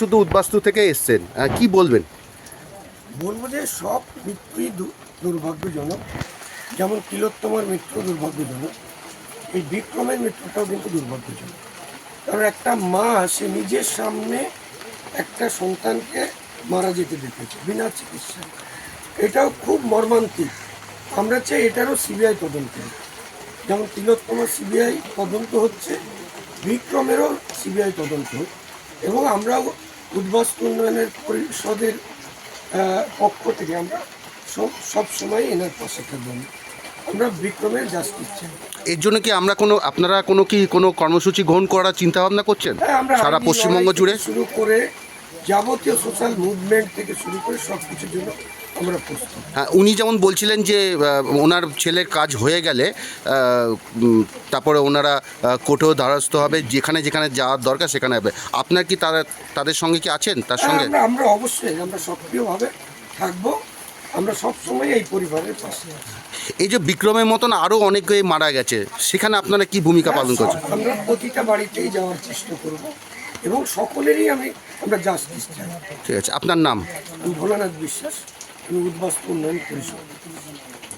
শুধু উদ্বাস্তু থেকে এসছেন। কি বলবেন? বলব যে সব মৃত্যুই দুর্ভাগ্যজনক। যেমন তিলোত্তমার মৃত্যু দুর্ভাগ্যজনক। এই বিক্রমের মৃত্যুটাও কিন্তু দুর্ভাগ্যজনক। কারণ একটা মা, সে নিজের সামনে একটা সন্তানকে মারা যেতে দেখেছে, বিনা চিকিৎসায়। এটাও খুব মর্মান্তিক। আমরা চাই এটারও সিবিআই তদন্ত যেমন তিলোত্তমার সিবিআই তদন্ত হচ্ছে, বিক্রমেরও সিবিআই তদন্ত হোক। এবং আমরাও উদ্বাস উন্নয়নের পরিষদের পক্ষ থেকে আমরা সব সবসময় এনার পাশে থাকবেন আমরা বিক্রমের জাস্টিস চাই এর জন্য কি আমরা কোনো আপনারা কোনো কি কোনো কর্মসূচি গ্রহণ করার চিন্তা ভাবনা করছেন? হ্যাঁ, সারা পশ্চিমবঙ্গ জুড়ে? শুরু করে যাবতীয় সোশ্যাল মুভমেন্ট থেকে শুরু করে সব কিছুর জন্য আমরা প্রস্তুত। হ্যাঁ উনি যেমন বলছিলেন যে ওনার ছেলের কাজ হয়ে গেলে তারপরে ওনারা কোর্টেও দ্বারস্থ হবে যেখানে যেখানে যাওয়ার দরকার সেখানে হবে। আপনার কি তারা তাদের সঙ্গে কি আছেন? তার হ্যাঁ, সঙ্গে? আমরা অবশ্যই আমরা সক্রিয়ভাবে থাকব। আমরা সব সময় এই পরিবারের পাশে আছি। এই যে বিক্রমের মতন আরও অনেকে মারা গেছে সেখানে আপনারা কি ভূমিকা পালন করছেন? আমরা প্রতিটা বাড়িতেই যাওয়ার চেষ্টা করব এবং সকলেরই আমি আমরা জাস্টিস চাই। ঠিক আছে আপনার নাম? ভোলানাথ বিশ্বাস। Eu Yurtbaş por isso.